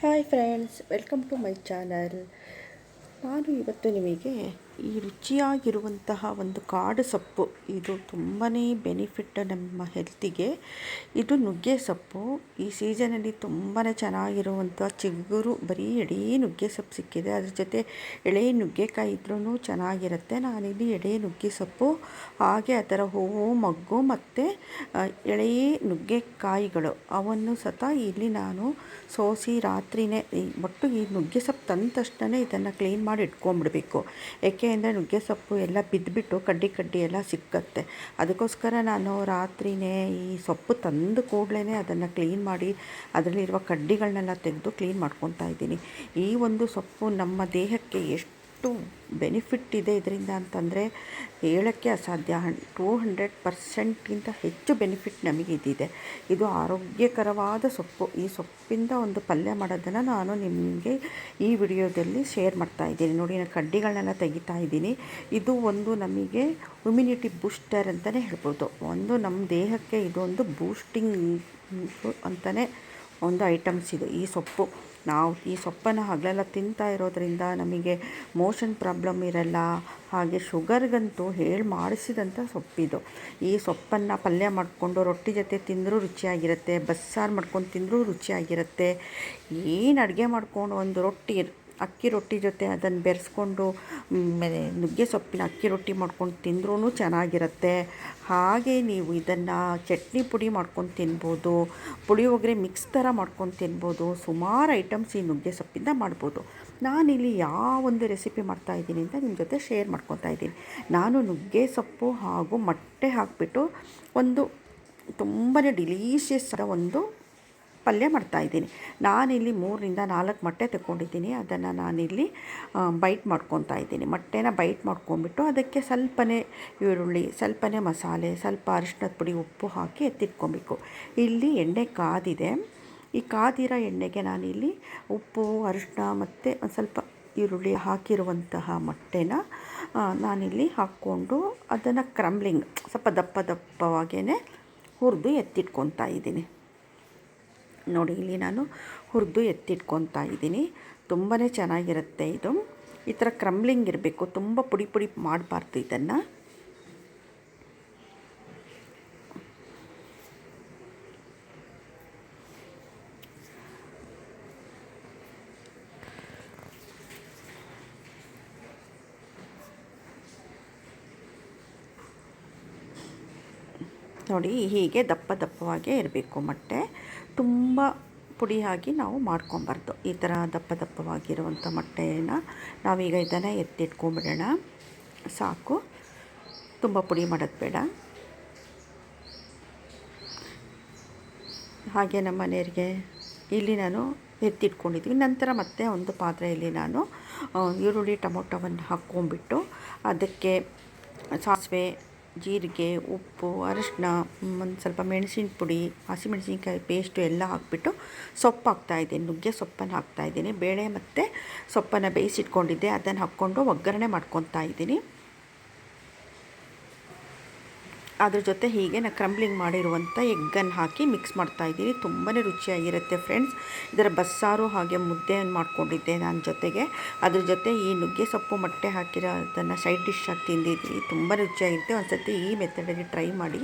Hi friends welcome to my channel ನಾನು ಇವತ್ತು ನಿಮಗೆ ಈ ರುಚಿಯಾಗಿರುವಂತಹ ಒಂದು ಕಾಡು ಸೊಪ್ಪು, ಇದು ತುಂಬಾ ಬೆನಿಫಿಟ್ ನಮ್ಮ ಹೆಲ್ತಿಗೆ ಇದು ನುಗ್ಗೆ ಸೊಪ್ಪು. ಈ ಸೀಸನಲ್ಲಿ ತುಂಬಾ ಚೆನ್ನಾಗಿರುವಂಥ ಚಿಗುರು, ಬರೀ ಎಡೇ ನುಗ್ಗೆ ಸೊಪ್ಪು ಸಿಕ್ಕಿದೆ. ಅದ್ರ ಜೊತೆ ಎಳೆ ನುಗ್ಗೆಕಾಯಿ ಇದ್ರೂ ಚೆನ್ನಾಗಿರುತ್ತೆ. ನಾನಿಲ್ಲಿ ಎಳೆ ನುಗ್ಗೆ ಸೊಪ್ಪು, ಹಾಗೆ ಅದರ ಹೂವು, ಮಗ್ಗು ಮತ್ತು ಎಳೆ ನುಗ್ಗೆಕಾಯಿಗಳು. ಅವನ್ನು ಸತ ಇಲ್ಲಿ ನಾನು ಸೋಸಿ ರಾತ್ರಿನೇ ಒಟ್ಟು ಈ ನುಗ್ಗೆ ಸೊಪ್ಪು ತಂದ ತಕ್ಷಣ ಇದನ್ನು ಕ್ಲೀನ್ ಮಾಡಿ ಇಟ್ಕೊಂಡ್ಬಿಡ್ಬೇಕು. ಏಕೆ ಅಂದರೆ ನುಗ್ಗೆ ಸೊಪ್ಪು ಎಲ್ಲ ಬಿದ್ದುಬಿಟ್ಟು ಕಡ್ಡಿ ಕಡ್ಡಿ ಎಲ್ಲ ಸಿಕ್ಕತ್ತೆ. ಅದಕ್ಕೋಸ್ಕರ ನಾನು ರಾತ್ರಿನೇ ಈ ಸೊಪ್ಪು ತಂದು ಕೂಡಲೇ ಅದನ್ನು ಕ್ಲೀನ್ ಮಾಡಿ ಅದರಲ್ಲಿರುವ ಕಡ್ಡಿಗಳನ್ನೆಲ್ಲ ತೆಗೆದು ಕ್ಲೀನ್ ಮಾಡ್ಕೊತಾ ಇದ್ದೀನಿ. ಈ ಒಂದು ಸೊಪ್ಪು ನಮ್ಮ ದೇಹಕ್ಕೆ ಎಷ್ಟು ಎಷ್ಟು ಬೆನಿಫಿಟ್ ಇದೆ ಇದರಿಂದ ಅಂತಂದರೆ ಹೇಳೋಕ್ಕೆ ಅಸಾಧ್ಯ. ಹನ್ ಟೂ ಹಂಡ್ರೆಡ್ ಪರ್ಸೆಂಟ್ಗಿಂತ ಹೆಚ್ಚು ಬೆನಿಫಿಟ್ ನಮಗೆ ಇದಿದೆ. ಇದು ಆರೋಗ್ಯಕರವಾದ ಸೊಪ್ಪು. ಈ ಸೊಪ್ಪಿಂದ ಒಂದು ಪಲ್ಯ ಮಾಡೋದನ್ನು ನಾನು ನಿಮಗೆ ಈ ವಿಡಿಯೋದಲ್ಲಿ ಶೇರ್ ಮಾಡ್ತಾ ಇದ್ದೀನಿ. ನೋಡಿ, ನಾನು ಕಡ್ಡಿಗಳನ್ನೆಲ್ಲ ತೆಗಿತಾ ಇದ್ದೀನಿ. ಇದು ಒಂದು ನಮಗೆ ಇಮ್ಯುನಿಟಿ ಬೂಸ್ಟರ್ ಅಂತಲೇ ಹೇಳ್ಬೋದು. ಒಂದು ನಮ್ಮ ದೇಹಕ್ಕೆ ಇದೊಂದು ಬೂಸ್ಟಿಂಗ್ ಅಂತಲೇ ಒಂದು ಐಟಮ್ಸ್ ಇದು. ಈ ಸೊಪ್ಪು, ನಾವು ಈ ಸೊಪ್ಪನ್ನು ಹಗಲೆಲ್ಲ ತಿಂತಾ ಇರೋದರಿಂದ ನಮಗೆ ಮೋಷನ್ ಪ್ರಾಬ್ಲಮ್ ಇರಲ್ಲ. ಹಾಗೆ ಶುಗರ್ಗಂತೂ ಹೇಳಿ ಮಾಡಿಸಿದಂಥ ಸೊಪ್ಪಿದು. ಈ ಸೊಪ್ಪನ್ನು ಪಲ್ಯ ಮಾಡಿಕೊಂಡು ರೊಟ್ಟಿ ಜೊತೆ ತಿಂದರೂ ರುಚಿಯಾಗಿರುತ್ತೆ, ಬಸ್ಸಾರು ಮಾಡ್ಕೊಂಡು ತಿಂದರೂ ರುಚಿಯಾಗಿರುತ್ತೆ. ಏನು ಅಡುಗೆ ಮಾಡ್ಕೊಂಡು ಒಂದು ರೊಟ್ಟಿ ಅಕ್ಕಿ ರೊಟ್ಟಿ ಜೊತೆ ಅದನ್ನು ಬೆರೆಸ್ಕೊಂಡು ನುಗ್ಗೆ ಸೊಪ್ಪಿನ ಅಕ್ಕಿ ರೊಟ್ಟಿ ಮಾಡ್ಕೊಂಡು ತಿಂದ್ರೂ ಚೆನ್ನಾಗಿರುತ್ತೆ. ಹಾಗೆ ನೀವು ಇದನ್ನು ಚಟ್ನಿ ಪುಡಿ ಮಾಡ್ಕೊಂಡು ತಿನ್ಬೋದು ಪುಳಿಯೋಗರೆ ಮಿಕ್ಸ್ ಥರ ಮಾಡ್ಕೊಂಡು ತಿನ್ಬೋದು, ಸುಮಾರು ಐಟಮ್ಸ್ ಈ ನುಗ್ಗೆ ಸೊಪ್ಪಿಂದ ಮಾಡ್ಬೋದು. ನಾನಿಲ್ಲಿ ಯಾವೊಂದು ರೆಸಿಪಿ ಮಾಡ್ತಾಯಿದ್ದೀನಿ ಅಂತ ನಿಮ್ಮ ಜೊತೆ ಶೇರ್ ಮಾಡ್ಕೊತಾ ಇದ್ದೀನಿ. ನಾನು ನುಗ್ಗೆ ಸೊಪ್ಪು ಹಾಗೂ ಮೊಟ್ಟೆ ಹಾಕಿಬಿಟ್ಟು ಒಂದು ತುಂಬಾ ಡಿಲೀಷಿಯಸ್ ಒಂದು ಪಲ್ಯ ಮಾಡ್ತಾಯಿದ್ದೀನಿ ನಾನಿಲ್ಲಿ ಮೂರರಿಂದ ನಾಲ್ಕು ಮೊಟ್ಟೆ ತಗೊಂಡಿದ್ದೀನಿ ಅದನ್ನು ನಾನಿಲ್ಲಿ ಬೈಟ್ ಮಾಡ್ಕೊತಾ ಇದ್ದೀನಿ. ಮೊಟ್ಟೆನ ಬೈಟ್ ಮಾಡ್ಕೊಂಡ್ಬಿಟ್ಟು ಅದಕ್ಕೆ ಸ್ವಲ್ಪನೇ ಈರುಳ್ಳಿ, ಸ್ವಲ್ಪನೇ ಮಸಾಲೆ, ಸ್ವಲ್ಪ ಅರಿಶಿನದ ಪುಡಿ, ಉಪ್ಪು ಹಾಕಿ ಎತ್ತಿಟ್ಕೊಬೇಕು. ಇಲ್ಲಿ ಎಣ್ಣೆ ಕಾದಿದೆ. ಈ ಕಾದಿರೋ ಎಣ್ಣೆಗೆ ನಾನಿಲ್ಲಿ ಉಪ್ಪು ಅರಿಶಿನ ಮತ್ತು ಒಂದು ಸ್ವಲ್ಪ ಈರುಳ್ಳಿ ಹಾಕಿರುವಂತಹ ಮೊಟ್ಟೆನ ನಾನಿಲ್ಲಿ ಹಾಕ್ಕೊಂಡು ಅದನ್ನು ಕ್ರಂಬ್ಲಿಂಗ್ ಸ್ವಲ್ಪ ದಪ್ಪ ದಪ್ಪವಾಗೇ ಹುರಿದು ಎತ್ತಿಟ್ಕೊತಾ ಇದ್ದೀನಿ. ನೋಡಿ, ಇಲ್ಲಿ ನಾನು ಹುರಿದು ಎತ್ತಿಟ್ಕೊತಾ ಇದ್ದೀನಿ. ತುಂಬಾ ಚೆನ್ನಾಗಿರುತ್ತೆ ಇದು. ಈ ಥರ ಕ್ರಂಬ್ಲಿಂಗ್ ಇರಬೇಕು. ತುಂಬ ಪುಡಿ ಪುಡಿ ಮಾಡಬಾರ್ದು ಇದನ್ನು. ನೋಡಿ, ಹೀಗೆ ದಪ್ಪ ದಪ್ಪವಾಗೇ ಇರಬೇಕು ಮೊಟ್ಟೆ. ತುಂಬ ಪುಡಿಯಾಗಿ ನಾವು ಮಾಡ್ಕೊಬಾರ್ದು. ಈ ಥರ ದಪ್ಪ ದಪ್ಪವಾಗಿರುವಂಥ ಮೊಟ್ಟೆನ ನಾವೀಗ ಇದನ್ನು ಎತ್ತಿಟ್ಕೊಂಬಿಡೋಣ. ಸಾಕು. ತುಂಬ ಪುಡಿ ಮಾಡೋದು ಬೇಡ. ಹಾಗೆ ನಮ್ಮ ಮನೆಯವರಿಗೆ ಇಲ್ಲಿ ನಾನು ಎತ್ತಿಟ್ಕೊಂಡಿದ್ವಿ ನಂತರ ಮತ್ತೆ ಒಂದು ಪಾತ್ರೆಯಲ್ಲಿ ನಾನು ಈರುಳ್ಳಿ ಟೊಮೊಟೊವನ್ನು ಹಾಕ್ಕೊಂಬಿಟ್ಟು ಅದಕ್ಕೆ ಸಾಸಿವೆ ಜೀರಿಗೆ, ಉಪ್ಪು ಅರಿಶಿನ ಒಂದು ಸ್ವಲ್ಪ ಮೆಣಸಿನ ಪುಡಿ ಹಸಿಮೆಣಸಿನ್ಕಾಯಿ ಪೇಸ್ಟು ಎಲ್ಲ ಹಾಕ್ಬಿಟ್ಟು ಸೊಪ್ಪು ಹಾಕ್ತಾಯಿದ್ದೀನಿ ನುಗ್ಗೆ ಸೊಪ್ಪನ್ನು ಹಾಕ್ತಾಯಿದ್ದೀನಿ ಬೇಳೆ ಮತ್ತು ಸೊಪ್ಪನ್ನು ಬೇಯಿಸಿಟ್ಕೊಂಡಿದ್ದೆ. ಅದನ್ನು ಹಾಕ್ಕೊಂಡು ಒಗ್ಗರಣೆ ಮಾಡ್ಕೊತಾ ಇದ್ದೀನಿ. ಅದ್ರ ಜೊತೆ ಹೀಗೆ ನಾನು ಕ್ರಂಬ್ಲಿಂಗ್ ಮಾಡಿರುವಂಥ ಎಗ್ಗನ್ನು ಹಾಕಿ ಮಿಕ್ಸ್ ಮಾಡ್ತಾಯಿದ್ದೀನಿ ತುಂಬಾ ರುಚಿಯಾಗಿರುತ್ತೆ ಫ್ರೆಂಡ್ಸ್ ಇದರ ಬಸ್ಸಾರು ಹಾಗೆ ಮುದ್ದೆಯನ್ನು ಮಾಡ್ಕೊಂಡಿದ್ದೆ ನಾನು ಜೊತೆಗೆ. ಅದ್ರ ಜೊತೆ ಈ ನುಗ್ಗೆ ಸೊಪ್ಪು ಮೊಟ್ಟೆ ಹಾಕಿರೋ ಅದನ್ನು ಸೈಡ್ ಡಿಶ್ ಆಗಿ ತಿಂದಿದ್ವಿ ತುಂಬ ರುಚಿಯಾಗಿರುತ್ತೆ. ಒಂದು ಸರ್ತಿ ಈ ಮೆಥಡಲ್ಲಿ ಟ್ರೈ ಮಾಡಿ